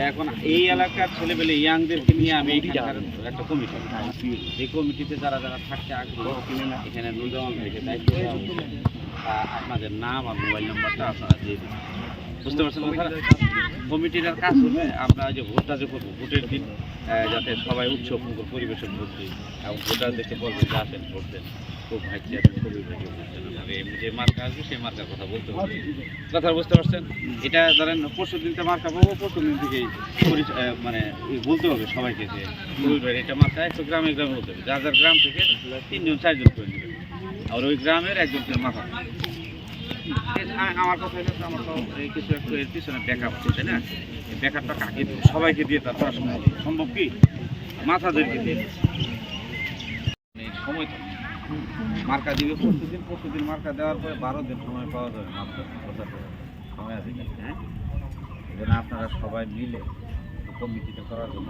এখন যে যে- এই এলাকার ছেলেপেলে ইয়াংদেরকে নিয়ে আমি একটা কমিটি এই কমিটিতে যারা যারা থাকতে আগ্রহী এখানে নুরজামান ভাইকে দায়িত্ব। আপনাদের নাম আর মোবাইল নাম্বারটা আপনারা দিয়ে দিন বুঝতে পারছেন কথাটা কমিটিটার কাজ হচ্ছে আমরা যে ভোটটা যে করব ভোটের দিন যাতে সবাই উৎসব পরিবেশন দিই এবং ভোটারদেরকে বলবে যে আসেন ভোট দেন খুব ভাইছি আছেন খুবই ভাইকে ভোট এমনি যে মার্কা আসবে সেই মার্কার কথা বলতে হবে। কথা বুঝতে পারছেন? এটা ধরেন পরশু দিনতে মার্কা পাবো পরশু দিন থেকেই মানে বলতে হবে সবাইকে যে ভাই এটা মার্কা একটু গ্রামে গ্রামে বলতে হবে। যার যার গ্রাম থেকে তিনজন চারজন করে নেবে আর ওই গ্রামের একজন করে মাথা আমার কথা আমার তো কিছু একটু এর পিছনে ব্যাকআপ তাই না? সবাইকে দিয়ে তার সম্ভব কি? মাথাদেরকে দিয়ে সময় মার্কা দিবে পরশু দিন দিন মার্কা দেওয়ার পরে বারো দিন সময় পাওয়া যাবে সময় আছে হ্যাঁ? আপনারা সবাই মিলে কমিটিটা করার জন্য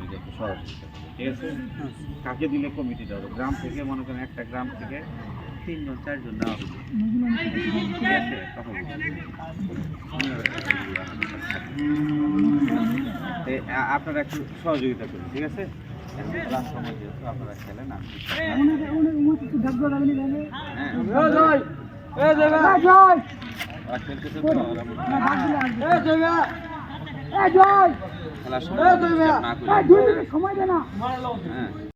দিকে একটু সহযোগিতা ঠিক আছে? কাকে দিলে কমিটিটা হবে? গ্রাম থেকে, মনে করেন একটা গ্রাম থেকে তিনজন, চারজন নেওয়া হবে। আপনারা একটু সহযোগিতা করুন ঠিক আছে? আপনারা খেলেন খেলার সময় না। হ্যাঁ।